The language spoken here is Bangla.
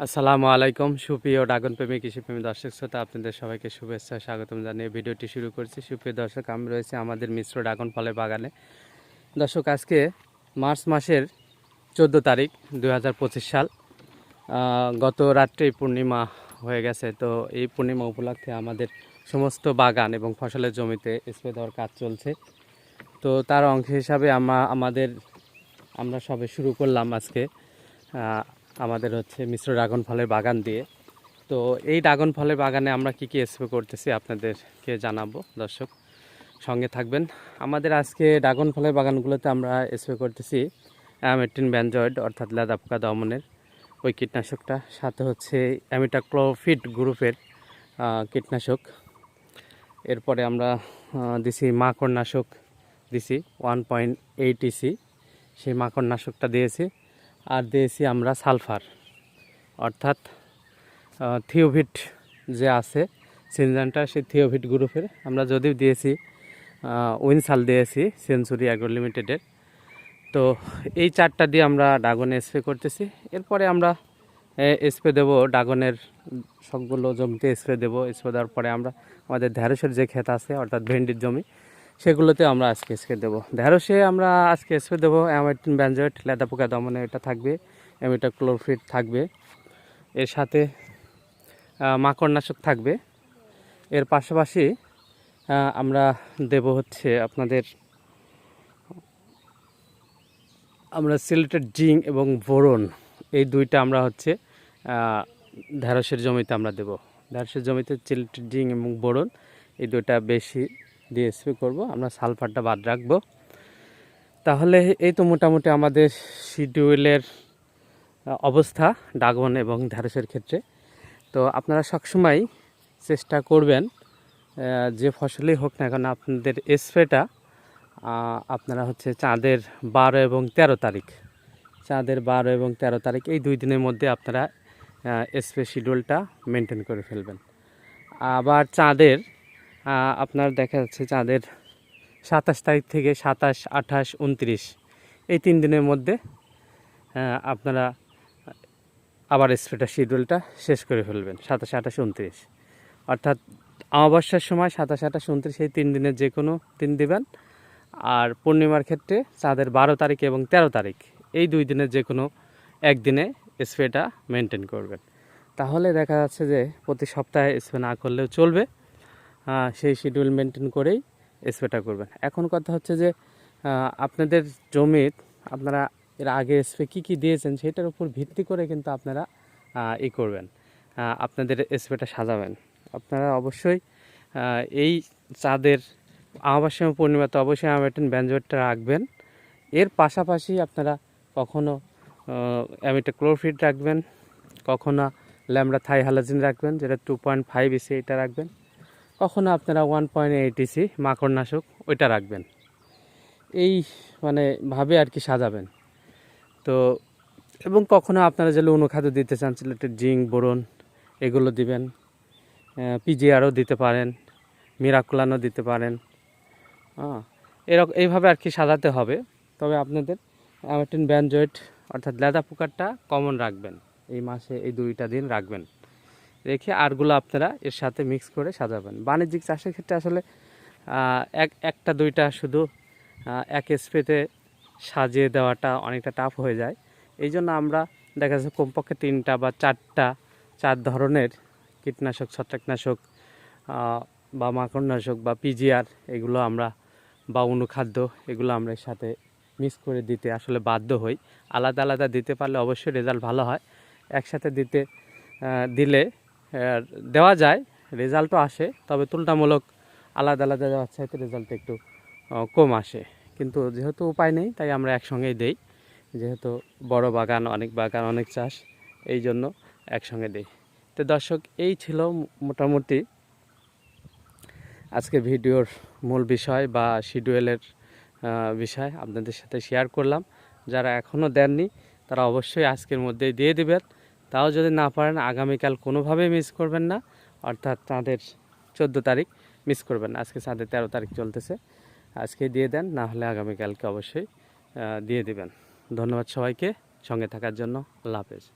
আসসালামু আলাইকুম। সুপ্রিয় ড্রাগন প্রেমী কৃষিপ্রেমী দর্শক, শ্রোতা, আপনাদের সবাইকে শুভেচ্ছা, স্বাগতম জানিয়ে ভিডিওটি শুরু করছি। সুপ্রিয় দর্শক, আমি রয়েছে আমাদের মিশ্র ড্রাগন ফলের বাগানে। দর্শক, আজকে মার্চ মাসের চোদ্দ তারিখ দু হাজার পঁচিশ সাল। গত রাত্রেই পূর্ণিমা হয়ে গেছে। তো এই পূর্ণিমা উপলক্ষে আমাদের সমস্ত বাগান এবং ফসলের জমিতে স্প্রে দেওয়ার কাজ চলছে। তো তার অংশ হিসাবে আমরা আমাদের আমরা সবে শুরু করলাম আজকে। আমাদের হচ্ছে মিশ্র ড্রাগন ফলের বাগান দিয়ে। তো এই ড্রাগন ফলের বাগানে আমরা কি কি স্প্রে করতেছি আপনাদেরকে জানাব, দর্শক। সঙ্গে থাকবেন। আমাদের আজকে ড্রাগন ফলের বাগানগুলোতে আমরা স্প্রে করতেছি অ্যামেটিন ব্যানজয়েড অর্থাৎ লেদা পোকা দমনের ওই কীটনাশকটা, সাথে হচ্ছে অ্যামিটাক্লোফিট গ্রুপের কীটনাশক। এরপরে আমরা দিছি মাকড়নাশক দিছি ওয়ান পয়েন্ট এইট ইসি সেই মাকড়নাশকটা দিয়েছি। আর দিয়েছি আমরা সালফার। অর্থাৎ থিওভিট যে আছে, সিনজানটা সেই থিওভিট গ্রুপের। আমরা যদিও দিয়েছি উইনসাল দিয়েছি সেঞ্চুরি অ্যাগ্রো লিমিটেডের। তো এই চারটা দিয়ে আমরা ড্রাগনে স্প্রে করতেছি। এরপরে আমরা স্প্রে দেবো ড্রাগনের সবগুলো জমিতে স্প্রে দেবো। স্প্রে দেওয়ার পরে আমরা আমাদের ঢ্যাঁড়সের যে ক্ষেত আছে, অর্থাৎ ভেন্ডির জমি সেগুলোতে আমরা আজকে স্প্রে দেবো। ঢ্যাঁড়সে আমরা আজকে স্প্রে দেবো, অ্যামাইটিন ব্যানজয়েট লেদা পোকা দমনে এটা থাকবে, অ্যামিটা ক্লোরফিট থাকবে। এর সাথে মাকড়নাশক থাকবে। এর পাশাপাশি আমরা দেব হচ্ছে আপনাদের, আমরা সিলেটেড জিঙ্ক এবং বোরন, এই দুইটা আমরা হচ্ছে ঢ্যাঁড়সের জমিতে আমরা দেব। ঢ্যাঁড়সের জমিতে সিলেটেড জিঙ্ক এবং বোরন, এই দুইটা বেশি দিয়ে স্প্রে করব। আমরা সালফারটা বাদ রাখব। তাহলে এই তো মোটামুটি আমাদের শিডিউলের অবস্থা ড্রাগন এবং ঢ্যাঁড়সের ক্ষেত্রে। তো আপনারা সবসময় চেষ্টা করবেন যে ফসলই হোক না কেন আপনাদের স্প্রেটা আপনারা হচ্ছে চাঁদের বারো এবং তেরো তারিখ, চাঁদের বারো এবং তেরো তারিখ এই দুই দিনের মধ্যে আপনারা স্প্রে শিডিউলটা মেনটেন করে ফেলবেন। আবার চাঁদের আপনার দেখা যাচ্ছে চাঁদের সাতাশ তারিখ থেকে সাতাশ, আঠাশ, উনত্রিশ। এই তিন দিনের মধ্যে আপনারা আবার স্প্রেটা শিডিউলটা শেষ করে ফেলবেন, সাতাশ, আঠাশ, উনত্রিশ। অর্থাৎ অমাবস্যার সময় সাতাশ, আঠাশ, উনত্রিশ এই তিন দিনের যে কোনো দিন দিবেন। আর পূর্ণিমার ক্ষেত্রে চাঁদের বারো তারিখ এবং তেরো তারিখ, এই দুই দিনের যে কোনো একদিনে স্প্রেটা মেনটেন করবেন। তাহলে দেখা যাচ্ছে যে প্রতি সপ্তাহে স্প্রে না করলেও চলবে। সেই শিডিউল মেনটেন করেই স্প্রেটা করবেন। এখন কথা হচ্ছে যে আপনাদের জমির, আপনারা এর আগে স্প্রে কী কী দিয়েছেন সেটার উপর ভিত্তি করে কিন্তু আপনারা ই করবেন। আপনাদের স্প্রেটা সাজাবেন। আপনারা অবশ্যই এই চাঁদের আমাবাসী এবং পূর্ণিমাতে অবশ্যই অ্যামেটিন ব্যানজয়েটটা রাখবেন। এর পাশাপাশি আপনারা কখনো অ্যামিটা ক্লোরফিট রাখবেন, কখনো ল্যামডা থাই হালাজিন রাখবেন, যেটা টু পয়েন্ট ফাইভ ইসি এটা রাখবেন। কখনো আপনারা ওয়ান পয়েন্ট এইট ইসি মাকড়নাশক ওইটা রাখবেন। এই মানে ভাবে আর কি সাজাবেন। তো এবং কখনো আপনারা যেগুলো অনুখাদ্য দিতে চান সিলেটেড জিঙ্ক, বোরন, এগুলো দিবেন। পিজিআরও দিতে পারেন মিরাকুলানও দিতে পারেন। হ্যাঁ এরকম এইভাবে আর কি সাজাতে হবে। তবে আপনাদের অ্যামাটিন ব্যানজয়েট অর্থাৎ লেদা পোকারটা কমন রাখবেন। এই মাসে এই দুইটা দিন রাখবেন। রেখে আরগুলো আপনারা এর সাথে মিক্স করে সাজাবেন। বাণিজ্যিক চাষের ক্ষেত্রে আসলে এক, একটা, দুইটা শুধু এক স্প্রেতে সাজিয়ে দেওয়াটা অনেকটা টাফ হয়ে যায়। এই জন্য আমরা দেখা যাচ্ছে কমপক্ষে তিনটা বা চারটা, চার ধরনের কীটনাশক, ছত্রাকনাশক বা মাকড়নাশক বা পিজিআর এগুলো আমরা বা অনুখাদ্য এগুলো আমরা এর সাথে মিক্স করে দিতে আসলে বাধ্য হই। আলাদা আলাদা দিতে পারলে অবশ্যই রেজাল্ট ভালো হয়। একসাথে দিতে দিলে দেওয়া যায় রেজাল্টও আসে, তবে তুলনামূলক আলাদা আলাদা দেওয়ার চাইতে রেজাল্ট একটু কম আসে। কিন্তু যেহেতু উপায় নেই, তাই আমরা একসঙ্গেই দেই। যেহেতু বড় বাগান, অনেক বাগান, অনেক চাষ, এই জন্য একসঙ্গে দেই। তো দর্শক, এই ছিল মোটামুটি আজকে ভিডিওর মূল বিষয় বা শিডিউলের বিষয় আপনাদের সাথে শেয়ার করলাম। যারা এখনও দেননি, তারা অবশ্যই আজকের মধ্যেই দিয়ে দিবেন। তাও যদি না পারেন, আগামীকাল কোনোভাবেই মিস করবেন না। অর্থাৎ তাঁদের চোদ্দ তারিখ মিস করবেন না। আজকে চাঁদের তেরো তারিখ চলতেছে। আজকে দিয়ে দেন, না হলে আগামীকালকে অবশ্যই দিয়ে দিবেন। ধন্যবাদ সবাইকে। সঙ্গে থাকার জন্য আল্লাহ হাফেজ।